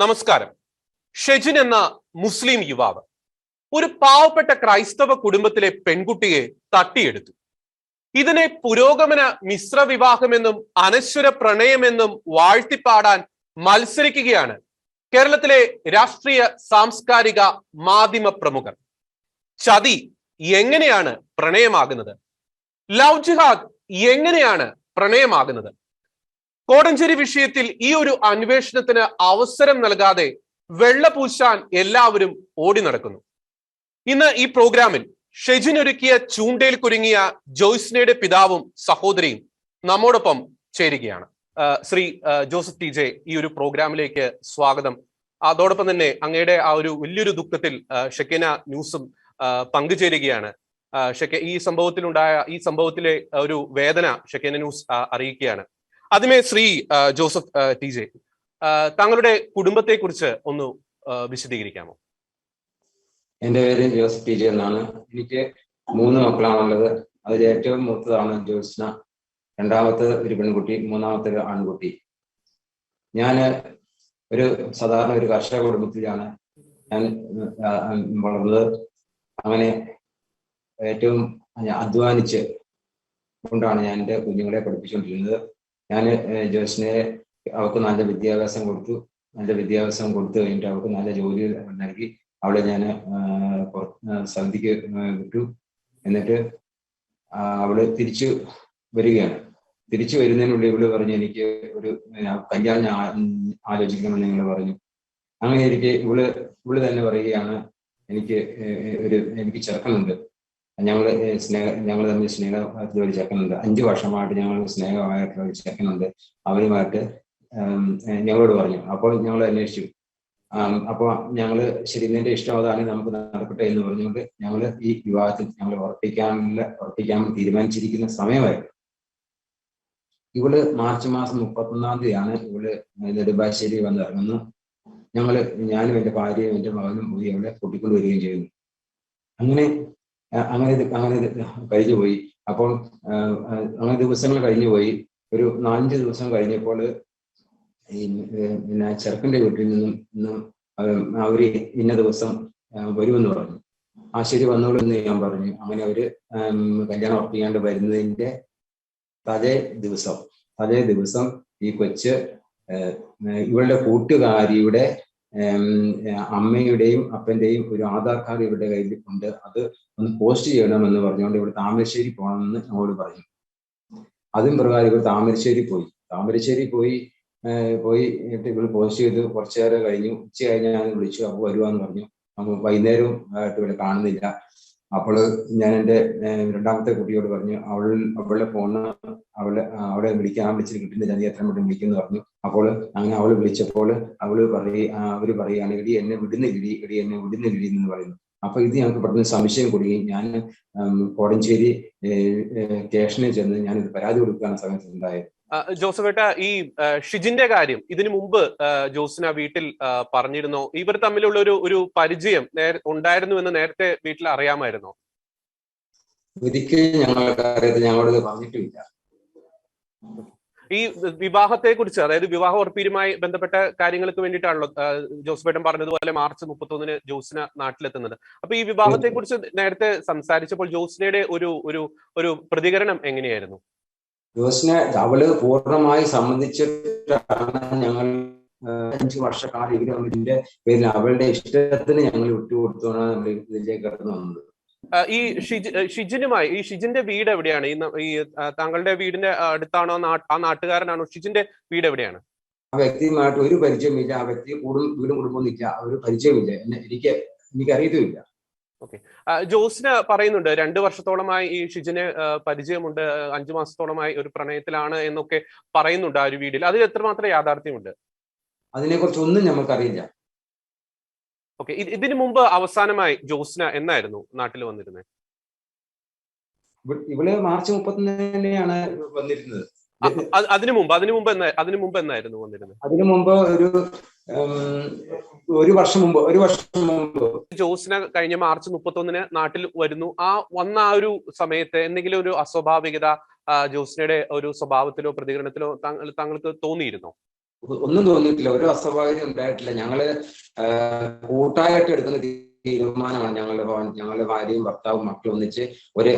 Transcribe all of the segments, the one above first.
നമസ്കാരം. ഷെജിൻ എന്ന മുസ്ലിം യുവാവ് ഒരു പാവപ്പെട്ട ക്രൈസ്തവ കുടുംബത്തിലെ പെൺകുട്ടിയെ തട്ടിയെടുത്തു. ഇതിനെ പുരോഗമന മിശ്ര വിവാഹമെന്നും അനശ്വര പ്രണയമെന്നും വാഴ്ത്തിപ്പാടാൻ മത്സരിക്കുകയാണ് കേരളത്തിലെ രാഷ്ട്രീയ സാംസ്കാരിക മാധ്യമ പ്രമുഖർ. ചതി എങ്ങനെയാണ് പ്രണയമാകുന്നത്? ലവ് ജിഹാദ് എങ്ങനെയാണ് പ്രണയമാകുന്നത്? കോടഞ്ചേരി വിഷയത്തിൽ ഈ ഒരു അന്വേഷണത്തിന് അവസരം നൽകാതെ വെള്ളപൂശാൻ എല്ലാവരും ഓടി നടക്കുന്നു. ഇന്ന് ഈ പ്രോഗ്രാമിൽ ഷെജിൻ ഒരുക്കിയ ചൂണ്ടയിൽ കുരുങ്ങിയ ജോയ്സ്നയുടെ പിതാവും സഹോദരിയും നമ്മോടൊപ്പം ചേരുകയാണ്. ശ്രീ ജോസഫ് ടി ജെ ഈ ഒരു പ്രോഗ്രാമിലേക്ക് സ്വാഗതം. അതോടൊപ്പം തന്നെ അങ്ങയുടെ ആ ഒരു വലിയൊരു ദുഃഖത്തിൽ ഷെക്കിന ന്യൂസും പങ്കുചേരുകയാണ്. ഷെക്കെ ഈ സംഭവത്തിലുണ്ടായ ഈ സംഭവത്തിലെ ഒരു വേദന ഷെക്കിന ന്യൂസ് അറിയിക്കുകയാണ്. ആദ്യമേ ശ്രീ ജോസഫ് ടി ജെ താങ്കളുടെ കുടുംബത്തെ കുറിച്ച് ഒന്ന് വിശദീകരിക്കാമോ? എന്റെ പേര് ജോസഫ് ടി ജെ എന്നാണ്. എനിക്ക് മൂന്ന് മക്കളാണുള്ളത്. അതിൽ ഏറ്റവും മൂത്തതാണ് ജോസ്ന രണ്ടാമത്തെ ഒരു പെൺകുട്ടി മൂന്നാമത്തെ ഒരു ആൺകുട്ടി. ഞാൻ ഒരു സാധാരണ ഒരു കർഷക കുടുംബത്തിലാണ് ഞാൻ വളർന്നത്. അങ്ങനെ ഏറ്റവും അധ്വാനിച്ച് കൊണ്ടാണ് ഞാൻ എന്റെ കുഞ്ഞുങ്ങളെ പഠിപ്പിച്ചുകൊണ്ടിരുന്നത്. ഞാൻ ജോസിനെ അവൾക്ക് നല്ല വിദ്യാഭ്യാസം കൊടുത്തു. നല്ല വിദ്യാഭ്യാസം കൊടുത്തു കഴിഞ്ഞിട്ട് അവൾക്ക് നല്ല ജോലി നൽകി. അവളെ ഞാൻ സന്ധിക്ക് വിട്ടു. എന്നിട്ട് അവൾ തിരിച്ചു വരികയാണ്. തിരിച്ചു വരുന്നതിനുള്ളിൽ ഇവൾ പറഞ്ഞു എനിക്ക് ഒരു കല്യാണം ആലോചിക്കണമെന്ന് നിങ്ങൾ പറഞ്ഞു. അങ്ങനെ എനിക്ക് ഇവൾ ഇവൾ തന്നെ പറയുകയാണ് എനിക്ക് ഒരു എനിക്ക് ചെറുക്കനുണ്ട്. ഞങ്ങൾ ഏ, സ്നേഹ ഞങ്ങൾ തമ്മിൽ സ്നേഹത്തിൽ ഒരു ചെക്കനുണ്ട് അഞ്ചു വർഷമായിട്ട് ഞങ്ങൾ സ്നേഹമായിട്ടുള്ള ഒരു ചെക്കനുണ്ട് അവരുമായിട്ട് ഞങ്ങളോട് പറഞ്ഞു. അപ്പോൾ ഞങ്ങൾ അന്വേഷിച്ചു. അപ്പോൾ അപ്പൊ ഞങ്ങൾ ശരി നിന്റെ ഇഷ്ടം അതാണ് നമുക്ക് നടക്കട്ടെ എന്ന് പറഞ്ഞുകൊണ്ട് ഞങ്ങൾ ഈ വിവാഹത്തിൽ ഞങ്ങൾ ഉറപ്പിക്കാനുള്ള ഉറപ്പിക്കാൻ തീരുമാനിച്ചിരിക്കുന്ന സമയമായിരുന്നു. ഇവൾ മാർച്ച് മാസം മുപ്പത്തൊന്നാം തീയതിയാണ് ഇവൾ നെടുമ്പാശ്ശേരി വന്ന് ഇറങ്ങുന്നു. ഞങ്ങൾ ഞാനും എന്റെ ഭാര്യയും എന്റെ മകനും പോയി അവളെ കൂട്ടിക്കൊണ്ട് വരികയും ചെയ്യുന്നു അങ്ങനെ അങ്ങനെ അങ്ങനെ കഴിഞ്ഞു പോയി. അപ്പോൾ അങ്ങനെ ദിവസങ്ങൾ കഴിഞ്ഞു പോയി. ഒരു നാലഞ്ച് ദിവസം കഴിഞ്ഞപ്പോൾ ഈ പിന്നെ ചെറുക്കന്റെ വീട്ടിൽ നിന്നും ഇന്നും അവർ ഇന്ന ദിവസം വരുമെന്ന് പറഞ്ഞു. ആ ശരി വന്നോളൂ എന്ന് ഞാൻ പറഞ്ഞു. അങ്ങനെ അവർ കല്യാണം ഉറപ്പിക്കാണ്ട് വരുന്നതിന്റെ തലേ ദിവസം തലേ ദിവസം ഈ കൊച്ച് ഇവളുടെ കൂട്ടുകാരിയുടെ അമ്മയുടെയും അപ്പന്റെയും ഒരു ആധാർ കാർഡ് ഇവരുടെ കയ്യിൽ ഉണ്ട്. അത് ഒന്ന് പോസ്റ്റ് ചെയ്യണമെന്ന് പറഞ്ഞുകൊണ്ട് ഇവിടെ താമരശ്ശേരി പോകണമെന്ന് ഞങ്ങളോട് പറഞ്ഞു. അതും പ്രകാരം ഇവർ താമരശ്ശേരി പോയി. താമരശ്ശേരി പോയി പോയി എന്നിട്ട് ഇവൾ പോസ്റ്റ് ചെയ്ത് കുറച്ചു നേരം കഴിഞ്ഞു. ഉച്ച കഴിഞ്ഞ് ഞാൻ വിളിച്ചു അപ്പോൾ വരുവാന്ന് പറഞ്ഞു. അപ്പൊ വൈകുന്നേരവും ആയിട്ട് ഇവിടെ കാണുന്നില്ല. അപ്പോൾ ഞാൻ എന്റെ രണ്ടാമത്തെ കുട്ടിയോട് പറഞ്ഞു അവൾ അവളുടെ ഫോണ് അവളെ ആ, അവളെ വിളിക്കാൻ വിളിച്ചിട്ട് കിട്ടുന്നില്ല നീ എത്ര മണി വിളിക്കുന്നു പറഞ്ഞു. അപ്പോൾ അങ്ങനെ അവൾ വിളിച്ചപ്പോൾ അവൾ പറയ അവർ പറയുകയാണ് ഇടി എന്നെ വിടുന്ന ഇടി എന്നെ വിടുന്നില്ലടി എന്ന് പറയുന്നു. അപ്പൊ ഇത് ഞങ്ങൾക്ക് പെട്ടെന്ന് സംശയം കൊടുക്കുകയും ഞാൻ കോടഞ്ചേരി സ്റ്റേഷനിൽ ചെന്ന് ഞാൻ ഇത് പരാതി കൊടുക്കുകയാണ് സമയത്ത് ഉണ്ടായത് ആ, ജോസഫേട്ട ഈ ആ, ഷിജിന്റെ കാര്യം ഇതിനു മുമ്പ് ആ, ജോസിന വീട്ടിൽ പറഞ്ഞിരുന്നോ? ഇവർ തമ്മിലുള്ള ഒരു ഒരു പരിചയം നേര- ഉണ്ടായിരുന്നു എന്ന് നേരത്തെ വീട്ടിൽ അറിയാമായിരുന്നോ? ഒരിക്കലും ഞങ്ങളുടെ കാര്യത്തിൽ ഞങ്ങളോട് പറഞ്ഞിട്ടില്ല. ഈ വിവാഹത്തെ കുറിച്ച് അതായത് വിവാഹ ഉറപ്പീരുമായി ബന്ധപ്പെട്ട കാര്യങ്ങൾക്ക് വേണ്ടിയിട്ടാണല്ലോ ആ, ജോസഫേട്ടൻ പറഞ്ഞതുപോലെ മാർച്ച് മുപ്പത്തൊന്നിന് ജോസിന നാട്ടിലെത്തുന്നത്. അപ്പൊ ഈ വിവാഹത്തെ കുറിച്ച് നേരത്തെ സംസാരിച്ചപ്പോൾ ജോസിനയുടെ ഒരു ഒരു ഒരു പ്രതികരണം എങ്ങനെയായിരുന്നു? ജോസിനെ അവൾ പൂർണമായി സംബന്ധിച്ചിട്ടാണ് ഞങ്ങൾ അഞ്ചു വർഷക്കാലം ഇവിടെ ഇതിന്റെ പേരിൽ അവളുടെ ഇഷ്ടത്തിന് ഞങ്ങൾ വിട്ടുകൊടുത്തോണ്ടാണ് നമ്മൾ ഇതിലേക്ക് കടന്നു വന്നത്. ഈ ഷിജി ഷിജിനുമായി ഈ ഷിജിന്റെ വീട് എവിടെയാണ്? ഈ താങ്കളുടെ വീടിന്റെ അടുത്താണോ ആ നാട്ടുകാരനാണോ? ഷിജിന്റെ വീട് എവിടെയാണ്? ആ വ്യക്തിയുമായിട്ട് ഒരു പരിചയമില്ല ആ വ്യക്തി കൂടും വീടും കുടുംബമൊന്നും ഇല്ല ഒരു പരിചയമില്ല എന്നെ എനിക്ക് എനിക്ക് അറിയത്തുമില്ല ജോസിന് പറയുന്നുണ്ട് രണ്ടു വർഷത്തോളമായി ഈ ഷിജിന് പരിചയമുണ്ട് അഞ്ചു മാസത്തോളമായി ഒരു പ്രണയത്തിലാണ് എന്നൊക്കെ പറയുന്നുണ്ട് ആ ഒരു വീടിൽ അതിൽ എത്രമാത്രം യാഥാർത്ഥ്യമുണ്ട്? അതിനെക്കുറിച്ച് ഒന്നും നമുക്കറിയില്ല ഓക്കെ ഇതിനു മുമ്പ് അവസാനമായി ജോസ്ന എന്നായിരുന്നു നാട്ടിൽ വന്നിരുന്നത് ഇവ- ഇവൾ മാർച്ച് മുപ്പത്തൊന്നിനെയാണ് വന്നിരുന്നത്. അതിനു മുമ്പ് അതിനു മുമ്പ് അതിനു മുമ്പ് എന്നായിരുന്നു വന്നിരുന്നത് അതിനു മുമ്പ് ഒരു ഒരു വർഷം മുമ്പ് ഒരു വർഷം മുമ്പ്. ജോസിനെ കഴിഞ്ഞ മാർച്ച് മുപ്പത്തൊന്നിന് നാട്ടിൽ വരുന്നു. ആ വന്ന ആ ഒരു സമയത്ത് എന്തെങ്കിലും ഒരു അസ്വാഭാവികത ജോസിനയുടെ ഒരു സ്വഭാവത്തിലോ പ്രതികരണത്തിലോ താങ്കൾ താങ്കൾക്ക് തോന്നിയിരുന്നോ? ഒന്നും തോന്നിയിട്ടില്ല. ഒരു അസ്വാഭാവികത ഉണ്ടായിട്ടില്ല. ഞങ്ങൾ കൂട്ടായിട്ട് എടുക്കുന്ന തീരുമാനമാണ് ഞങ്ങളുടെ ഭവൻ- ഞങ്ങളുടെ ഭാര്യയും ഭർത്താവും മക്കളും ഒന്നിച്ച് ഒരു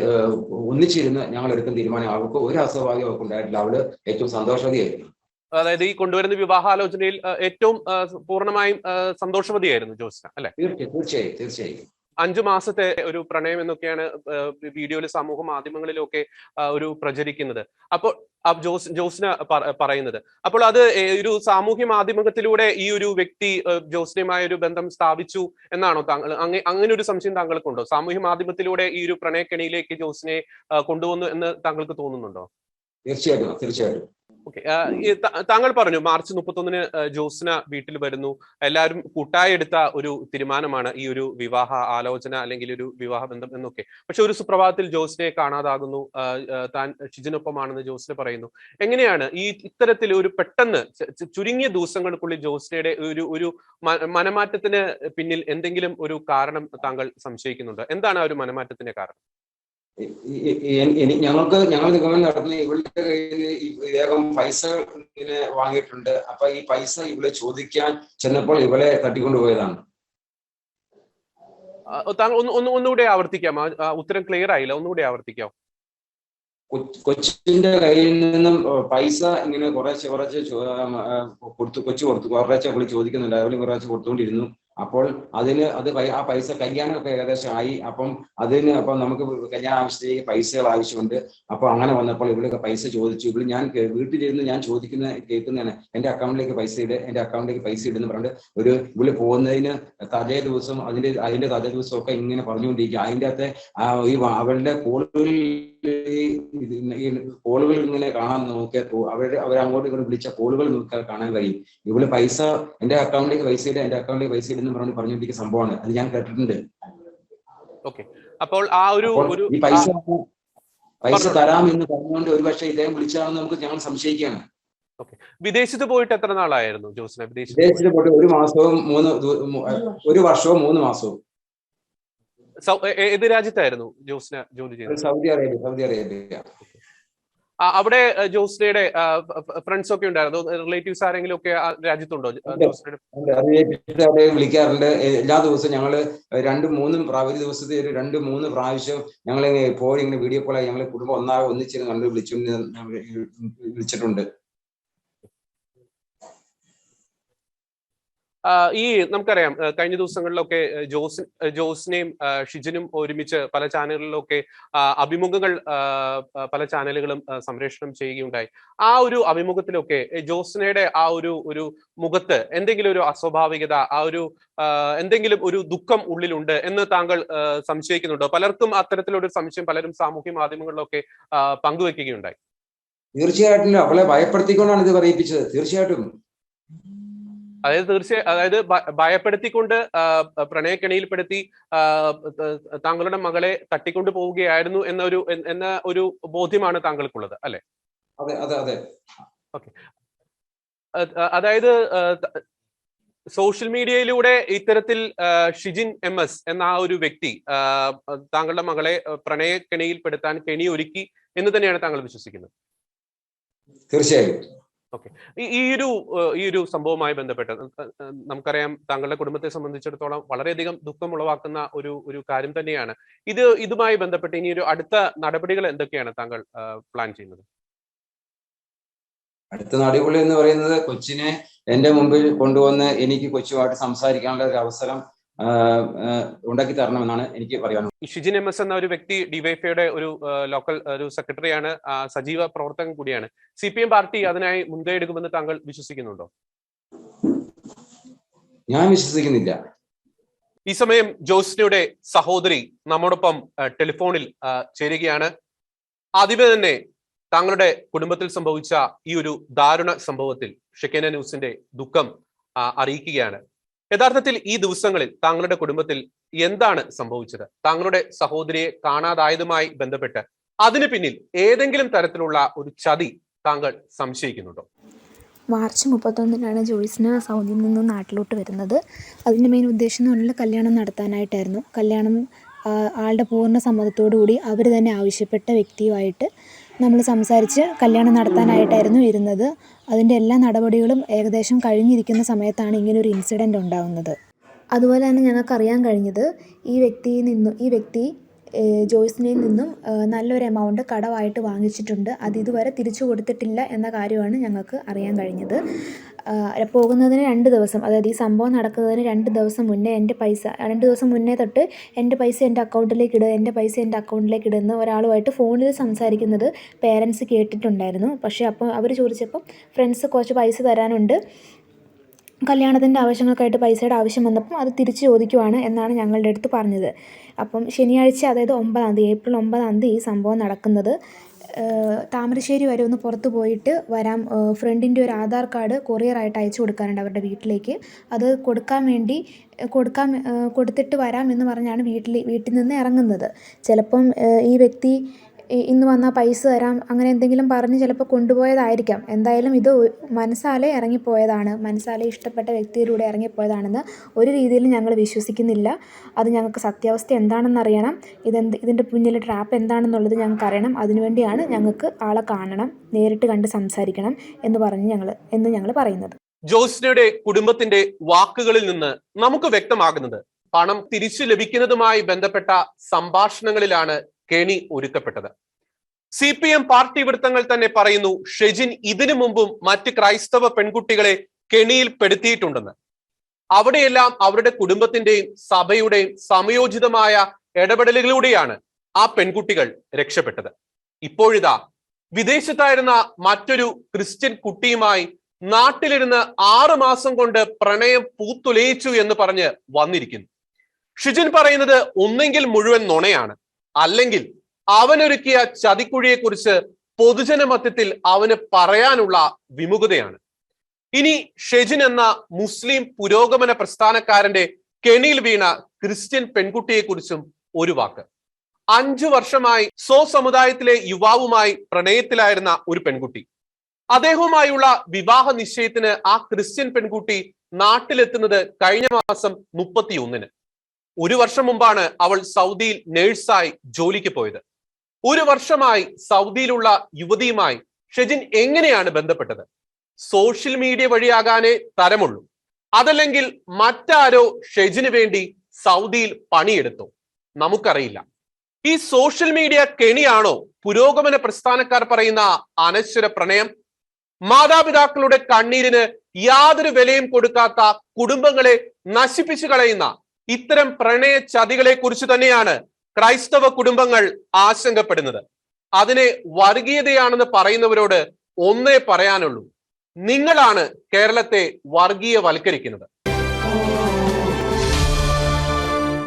ഒന്നിച്ചിരുന്ന് ഞങ്ങൾ എടുക്കുന്ന തീരുമാനം. അവൾക്ക് ഒരു അസ്വാഭാവികം അവൾക്ക് ഉണ്ടായിട്ടില്ല. അവൾ ഏറ്റവും സന്തോഷവതിയായിരുന്നു. അതായത് ഈ കൊണ്ടുവരുന്ന വിവാഹാലോചനയിൽ ഏറ്റവും പൂർണമായും സന്തോഷവതിയായിരുന്നു ജോസ്ന അല്ലെ? തീർച്ചയായും തീർച്ചയായും തീർച്ചയായും. അഞ്ചു മാസത്തെ ഒരു പ്രണയം എന്നൊക്കെയാണ് വീഡിയോയിൽ സമൂഹ മാധ്യമങ്ങളിലൊക്കെ ഒരു പ്രചരിക്കുന്നത്. അപ്പോൾ ജോസ് ജോസിന് പറയുന്നത്. അപ്പോൾ അത് ഒരു സാമൂഹ്യ മാധ്യമത്തിലൂടെ ഈ ഒരു വ്യക്തി ജോസിനുമായ ഒരു ബന്ധം സ്ഥാപിച്ചു എന്നാണോ താങ്കൾ അങ്ങ- അങ്ങനെ ഒരു സംശയം താങ്കൾക്കുണ്ടോ? സാമൂഹ്യ മാധ്യമത്തിലൂടെ ഈ ഒരു പ്രണയക്കെണിയിലേക്ക് ജോസിനെ കൊണ്ടുവന്നു എന്ന് താങ്കൾക്ക് തോന്നുന്നുണ്ടോ? തീർച്ചയായിട്ടും തീർച്ചയായിട്ടും. ഓക്കെ താങ്കൾ പറഞ്ഞു മാർച്ച് മുപ്പത്തൊന്നിന് ജോസ്ന വീട്ടിൽ വരുന്നു. എല്ലാവരും കൂട്ടായി എടുത്ത ഒരു തീരുമാനമാണ് ഈ ഒരു വിവാഹ ആലോചന അല്ലെങ്കിൽ ഒരു വിവാഹ ബന്ധം എന്നൊക്കെ. പക്ഷെ ഒരു സുപ്രഭാതത്തിൽ ജോസിനെ കാണാതാകുന്നു. താൻ ഷിജിനൊപ്പമാണെന്ന് ജോസിന് പറയുന്നു. എങ്ങനെയാണ് ഈ ഇത്തരത്തിൽ ഒരു പെട്ടെന്ന് ചുരുങ്ങിയ ദിവസങ്ങൾക്കുള്ളിൽ ജോസിനയുടെ ഒരു ഒരു മനമാറ്റത്തിന് പിന്നിൽ എന്തെങ്കിലും ഒരു കാരണം താങ്കൾ സംശയിക്കുന്നുണ്ട്? എന്താണ് ആ ഒരു മനമാറ്റത്തിന്റെ കാരണം? ഞങ്ങൾക്ക് ഞങ്ങൾ നിഗമനം നടത്തുന്ന ഇവളുടെ കയ്യിൽ ഇദ്ദേഹം പൈസ ഇങ്ങനെ വാങ്ങിയിട്ടുണ്ട്. അപ്പൊ ഈ പൈസ ഇവളെ ചോദിക്കാൻ ചെന്നപ്പോൾ ഇവളെ തട്ടിക്കൊണ്ടുപോയതാണ് താങ്കൾ ഒന്ന് ഒന്ന് ഒന്നുകൂടെ ആവർത്തിക്കാം. ഉത്തരം ക്ലിയർ ആയില്ല. ഒന്നുകൂടെ ആവർത്തിക്കാം. കൊച്ചിന്റെ കയ്യിൽ നിന്നും പൈസ ഇങ്ങനെ കുറേശ്ശെ കുറച്ച് ചോ- കൊടുത്തു കൊച്ചു കൊടുത്തു. കുറേശ്ശെ അവൾ ചോദിക്കുന്നുണ്ട്. അവളും കുറേശ്ശെ കൊടുത്തുകൊണ്ടിരുന്നു. അപ്പോൾ അതിന് അത് ആ പൈസ കല്യാണമൊക്കെ ഏകദേശം ആയി. അപ്പം അതിന് അപ്പം നമുക്ക് കല്യാണ ആവശ്യത്തേക്ക് പൈസകൾ ആവശ്യമുണ്ട്. അപ്പൊ അങ്ങനെ വന്നപ്പോൾ ഇവിടെയൊക്കെ പൈസ ചോദിച്ചു. ഇവിടെ ഞാൻ വീട്ടിലിരുന്ന് ഞാൻ ചോദിക്കുന്ന കേൾക്കുന്നതാണ്. എന്റെ അക്കൗണ്ടിലേക്ക് പൈസ ഇട് എന്റെ അക്കൗണ്ടിലേക്ക് പൈസ ഇടുന്ന് പറഞ്ഞിട്ട് ഒരു ഇവിടെ പോകുന്നതിന് തലേ ദിവസം അതിന്റെ അതിന്റെ തലേ ദിവസം ഒക്കെ ഇങ്ങനെ പറഞ്ഞുകൊണ്ടിരിക്കുക. അതിന്റെ അകത്തെ ഈ അവളുടെ കോളുകളിൽ ഈ കോളുകൾ ഇങ്ങനെ കാണാൻ നോക്കിയാൽ അവരുടെ അവർ അങ്ങോട്ടും ഇങ്ങോട്ടും വിളിച്ച കോളുകൾ നോക്കിയാൽ കാണാൻ കഴിയും. ഇവൾ പൈസ എന്റെ അക്കൗണ്ടിലേക്ക് പൈസ ഇട് എന്റെ അക്കൗണ്ടിലേക്ക് പൈസ ഇടുന്ന പറഞ്ഞു പറഞ്ഞുകൊണ്ടിരിക്കുന്ന സംഭവമാണ്. അത് ഞാൻ കേട്ടിട്ടുണ്ട്. ഓക്കെ. അപ്പോൾ ആ ഒരു ഈ പൈസ പൈസ തരാം എന്ന് പറഞ്ഞുകൊണ്ട് ഒരു പക്ഷേ ഇദ്ദേഹം വിളിച്ചാണെന്ന് നമുക്ക് ഞങ്ങൾ സംശയിക്കുകയാണ്. വിദേശത്ത് പോയിട്ട് എത്ര നാളായിരുന്നു ജോസിനെ? വിദേശത്ത് പോയിട്ട് ഒരു മാസവും മൂന്ന് ഒരു വർഷവും മൂന്ന് മാസവും. ഏത് രാജ്യത്തായിരുന്നു ജോസിന ജോലി ചെയ്തത്? Saudi Arabia Saudi Arabia. അവിടെ ജോസ്നയുടെ ഫ്രണ്ട്സ് ഒക്കെ ഉണ്ടായിരുന്നു. റിലേറ്റീവ്സ് ആരെങ്കിലും ഒക്കെ രാജ്യത്തുണ്ടോ കഴിഞ്ഞിട്ട് അവിടെ വിളിക്കാറുണ്ട്. എല്ലാ ദിവസവും ഞങ്ങൾ രണ്ട് മൂന്നും ഒരു ദിവസത്തെ ഒരു രണ്ട് മൂന്ന് പ്രാവശ്യം ഞങ്ങൾ പോയി ഇങ്ങനെ വീഡിയോ കോളായി ഞങ്ങൾ കുടുംബം ഒന്നാകെ ഒന്നിച്ചിരുന്ന് കണ്ട് വിളിച്ചു വിളിച്ചിട്ടുണ്ട്. ഈ നമുക്കറിയാം കഴിഞ്ഞ ദിവസങ്ങളിലൊക്കെ ജോസ് ജോസിനെയും ഷിജിനും ഒരുമിച്ച് പല ചാനലുകളിലൊക്കെ അഭിമുഖങ്ങൾ പല ചാനലുകളും സംപ്രേഷണം ചെയ്യുകയുണ്ടായി. ആ ഒരു അഭിമുഖത്തിലൊക്കെ ജോസിനയുടെ ആ ഒരു ഒരു മുഖത്ത് എന്തെങ്കിലും ഒരു അസ്വാഭാവികത ആ ഒരു എന്തെങ്കിലും ഒരു ദുഃഖം ഉള്ളിലുണ്ട് എന്ന് താങ്കൾ സംശയിക്കുന്നുണ്ടോ? പലർക്കും അത്തരത്തിലൊരു സംശയം പലരും സാമൂഹ്യ മാധ്യമങ്ങളിലൊക്കെ പങ്കുവെക്കുകയുണ്ടായി. തീർച്ചയായിട്ടും അവളെ ഭയപ്പെടുത്തിക്കൊണ്ടാണ് ഇത് പറയിപ്പിച്ചത്. തീർച്ചയായിട്ടും. അതായത് തീർച്ചയായും അതായത് ഭയപ്പെടുത്തിക്കൊണ്ട് പ്രണയക്കെണിയിൽപ്പെടുത്തി താങ്കളുടെ മകളെ തട്ടിക്കൊണ്ടു പോവുകയായിരുന്നു എന്നൊരു എന്ന ഒരു ബോധ്യമാണ് താങ്കൾക്കുള്ളത് അല്ലെ? അതെ അതെ അതെ. അതായത് സോഷ്യൽ മീഡിയയിലൂടെ ഇത്തരത്തിൽ ഷിജിൻ എം എസ് എന്ന ആ ഒരു വ്യക്തി താങ്കളുടെ മകളെ പ്രണയക്കെണിയിൽപ്പെടുത്താൻ കെണി ഒരുക്കി എന്ന് തന്നെയാണ് താങ്കൾ വിശ്വസിക്കുന്നത്? തീർച്ചയായും. ഈ ഈ ഒരു ഈ ഒരു സംഭവവുമായി ബന്ധപ്പെട്ട് നമുക്കറിയാം താങ്കളുടെ കുടുംബത്തെ സംബന്ധിച്ചിടത്തോളം വളരെയധികം ദുഃഖം ഉളവാക്കുന്ന ഒരു ഒരു കാര്യം തന്നെയാണ്. ഇത് ഇതുമായി ബന്ധപ്പെട്ട് ഇനി ഒരു അടുത്ത നടപടികൾ എന്തൊക്കെയാണ് താങ്കൾ പ്ലാൻ ചെയ്യുന്നത്? അടുത്ത നടപടി എന്ന് പറയുന്നത് കൊച്ചിനെ എന്റെ മുമ്പിൽ കൊണ്ടുവന്ന് എനിക്ക് കൊച്ചുമായിട്ട് സംസാരിക്കാനുള്ള ഒരു അവസരം ഉണ്ടാക്കി തരണമെന്നാണ് എനിക്ക് പറയാനുള്ളത്. ഷിജിൻ എം എസ് എന്ന ഒരു വ്യക്തി ഡിവൈഫൈയുടെ ഒരു ലോക്കൽ ഒരു സെക്രട്ടറിയാണ്. സജീവ പ്രവർത്തകൻ കൂടിയാണ്. സി പി എം പാർട്ടി അതിനായി മുൻകൈ എടുക്കുമെന്ന് താങ്കൾ വിശ്വസിക്കുന്നുണ്ടോ? ഞാൻ വിശ്വസിക്കുന്നില്ല. ഈ സമയം ജോസ്നയുടെ സഹോദരി നമ്മോടൊപ്പം ടെലിഫോണിൽ ചേരുകയാണ്. ആദ്യമേ തന്നെ താങ്കളുടെ കുടുംബത്തിൽ സംഭവിച്ച ഈ ഒരു ദാരുണ സംഭവത്തിൽ ഷെക്കേന ന്യൂസിന്റെ ദുഃഖം അറിയിക്കുകയാണ്. യഥാർത്ഥത്തിൽ ഈ ദിവസങ്ങളിൽ താങ്കളുടെ കുടുംബത്തിൽ എന്താണ് സംഭവിച്ചത്? താങ്കളുടെ സഹോദരിയെ കാണാതായതുമായി ബന്ധപ്പെട്ട് അതിന് പിന്നിൽ ഏതെങ്കിലും തരത്തിലുള്ള ഒരു ചതി താങ്കൾ സംശയിക്കുന്നുണ്ടോ? മാർച്ച് മുപ്പത്തൊന്നിനാണ് ജോയ്സിന് സൗദിയിൽ നിന്ന് നാട്ടിലോട്ട് വരുന്നത്. അതിന്റെ മെയിൻ ഉദ്ദേശം എന്ന് പറഞ്ഞാൽ കല്യാണം നടത്താനായിട്ടായിരുന്നു. കല്യാണം ആളുടെ പൂർണ സമ്മതത്തോടു കൂടി അവർ തന്നെ ആവശ്യപ്പെട്ട വ്യക്തിയുമായിട്ട് നമ്മൾ സംസാരിച്ച് കല്യാണം നടത്താനായിട്ടായിരുന്നു ഇരുന്നത്. അതിന്റെ എല്ലാ നടപടികളും ഏകദേശം കഴിഞ്ഞിരിക്കുന്ന സമയത്താണ് ഇങ്ങനൊരു ഇൻസിഡന്റ് ഉണ്ടാകുന്നത് അതുപോലെ തന്നെ ഞങ്ങൾക്കറിയാൻ കഴിഞ്ഞത് ഈ വ്യക്തിയിൽ നിന്നും ഈ വ്യക്തി ഏഹ് ജോയ്സിനിൽ നിന്നും നല്ലൊരു എമൗണ്ട് കടമായിട്ട് വാങ്ങിച്ചിട്ടുണ്ട്. അത് ഇതുവരെ തിരിച്ചു കൊടുത്തിട്ടില്ല എന്ന കാര്യമാണ് ഞങ്ങൾക്ക് അറിയാൻ കഴിഞ്ഞത്. പോകുന്നതിന് രണ്ട് ദിവസം അതായത് ഈ സംഭവം നടക്കുന്നതിന് രണ്ട് ദിവസം മുന്നേ എന്റെ പൈസ രണ്ട് ദിവസം മുന്നേ തൊട്ട് എന്റെ പൈസ എന്റെ അക്കൗണ്ടിലേക്ക് ഇടുക എന്റെ പൈസ എന്റെ അക്കൗണ്ടിലേക്ക് ഇടുന്ന ഒരാളുമായിട്ട് ഫോണിൽ സംസാരിക്കുന്നത് പേരൻസ് കേട്ടിട്ടുണ്ടായിരുന്നു. പക്ഷേ അപ്പോൾ അവർ ചോദിച്ചപ്പോൾ ഫ്രണ്ട്സ് കുറച്ച് പൈസ തരാനുണ്ട്. കല്യാണത്തിന്റെ ആവശ്യങ്ങൾക്കായിട്ട് പൈസയുടെ ആവശ്യം വന്നപ്പം അത് തിരിച്ച് ചോദിക്കുവാണ് എന്നാണ് ഞങ്ങളുടെ അടുത്ത് പറഞ്ഞത്. അപ്പം ശനിയാഴ്ച അതായത് ഒമ്പതാം തീയതി ഏപ്രിൽ ഒമ്പതാം തീയതി ഈ സംഭവം നടക്കുന്നത്. താമരശ്ശേരി വരെ ഒന്ന് പുറത്ത് പോയിട്ട് വരാം. ഫ്രണ്ടിന്റെ ഒരു ആധാർ കാർഡ് കൊറിയറായിട്ട് അയച്ചു കൊടുക്കാനുണ്ട് അവരുടെ വീട്ടിലേക്ക്. അത് കൊടുക്കാൻ വേണ്ടി കൊടുക്കാൻ കൊടുത്തിട്ട് വരാം എന്ന് പറഞ്ഞാണ് വീട്ടിൽ വീട്ടിൽ നിന്ന് ഇറങ്ങുന്നത്. ചിലപ്പം ഈ വ്യക്തി ഇന്ന് വന്നാൽ പൈസ തരാം അങ്ങനെ എന്തെങ്കിലും പറഞ്ഞ് ചിലപ്പോൾ കൊണ്ടുപോയതായിരിക്കാം. എന്തായാലും ഇത് മനസ്സാലെ ഇറങ്ങിപ്പോയതാണ്. മനസ്സാലെ ഇഷ്ടപ്പെട്ട വ്യക്തിയിലൂടെ ഇറങ്ങിപ്പോയതാണെന്ന് ഒരു രീതിയിലും ഞങ്ങൾ വിശ്വസിക്കുന്നില്ല. അത് ഞങ്ങൾക്ക് സത്യാവസ്ഥ എന്താണെന്ന് അറിയണം ഇതെന്ത് ഇതിന്റെ പിന്നിലെ ട്രാപ്പ് എന്താണെന്നുള്ളത് ഞങ്ങൾക്ക് അറിയണം അതിനുവേണ്ടിയാണ് ഞങ്ങൾക്ക് ആളെ കാണണം നേരിട്ട് കണ്ട് സംസാരിക്കണം എന്ന് പറഞ്ഞ് ഞങ്ങൾ എന്ന് ഞങ്ങൾ പറയുന്നത്. ജോസ്നയുടെ കുടുംബത്തിന്റെ വാക്കുകളിൽ നിന്ന് നമുക്ക് വ്യക്തമാകുന്നത് പണം തിരിച്ചു ലഭിക്കുന്നതുമായി ബന്ധപ്പെട്ട സംഭാഷണങ്ങളിലാണ് കെണി ഒരുക്കപ്പെട്ടത്. സി പി എം പാർട്ടി വൃത്തങ്ങൾ തന്നെ പറയുന്നു ഷെജിൻ ഇതിനു മുമ്പും മറ്റ് ക്രൈസ്തവ പെൺകുട്ടികളെ കെണിയിൽ പെടുത്തിയിട്ടുണ്ടെന്ന്. അവിടെയെല്ലാം അവരുടെ കുടുംബത്തിന്റെയും സഭയുടെയും സമയോചിതമായ ഇടപെടലുകളിലൂടെയാണ് ആ പെൺകുട്ടികൾ രക്ഷപ്പെട്ടത്. ഇപ്പോഴിതാ വിദേശത്തായിരുന്ന മറ്റൊരു ക്രിസ്ത്യൻ കുട്ടിയുമായി നാട്ടിലിരുന്ന് ആറു മാസം കൊണ്ട് പ്രണയം പൂത്തുലയിച്ചു എന്ന് പറഞ്ഞ് വന്നിരിക്കുന്നു. ഷിജിൻ പറയുന്നത് ഒന്നെങ്കിൽ മുഴുവൻ നുണയാണ്. അല്ലെങ്കിൽ അവനൊരുക്കിയ ചതിക്കുഴിയെ കുറിച്ച് പൊതുജന മധ്യത്തിൽ അവന് പറയാനുള്ള വിമുഖതയാണ്. ഇനി ഷെജിൻ എന്ന മുസ്ലിം പുരോഗമന പ്രസ്ഥാനക്കാരന്റെ കെണിയിൽ വീണ ക്രിസ്ത്യൻ പെൺകുട്ടിയെ കുറിച്ചും ഒരു വാക്ക്. അഞ്ചു വർഷമായി സോ സമുദായത്തിലെ യുവാവുമായി പ്രണയത്തിലായിരുന്ന ഒരു പെൺകുട്ടി. അദ്ദേഹവുമായുള്ള വിവാഹ നിശ്ചയത്തിന് ആ ക്രിസ്ത്യൻ പെൺകുട്ടി നാട്ടിലെത്തുന്നത് കഴിഞ്ഞ മാസം മുപ്പത്തിയൊന്നിന്. ഒരു വർഷം മുമ്പാണ് അവൾ സൗദിയിൽ നേഴ്സായി ജോലിക്ക് പോയത്. ഒരു വർഷമായി സൗദിയിലുള്ള യുവതിയുമായി ഷെജിൻ എങ്ങനെയാണ് ബന്ധപ്പെട്ടത്? സോഷ്യൽ മീഡിയ വഴിയാകാനേ തരമുള്ളൂ. അതല്ലെങ്കിൽ മറ്റാരോ ഷെജിന് വേണ്ടി സൗദിയിൽ പണിയെടുത്തു. നമുക്കറിയില്ല. ഈ സോഷ്യൽ മീഡിയ കെണിയാണോ പുരോഗമന പ്രസ്ഥാനക്കാർ പറയുന്ന അനശ്വര പ്രണയം? മാതാപിതാക്കളുടെ കണ്ണീരിന് യാതൊരു വിലയും കൊടുക്കാത്ത കുടുംബങ്ങളെ നശിപ്പിച്ചു കളയുന്ന ഇത്തരം പ്രണയ ചതികളെ കുറിച്ച് തന്നെയാണ് ക്രൈസ്തവ കുടുംബങ്ങൾ ആശങ്കപ്പെടുന്നത്. അതിനെ വർഗീയതയാണെന്ന് പറയുന്നവരോട് ഒന്നേ പറയാനുള്ളൂ. നിങ്ങളാണ് കേരളത്തെ വർഗീയവൽക്കരിക്കുന്നത്.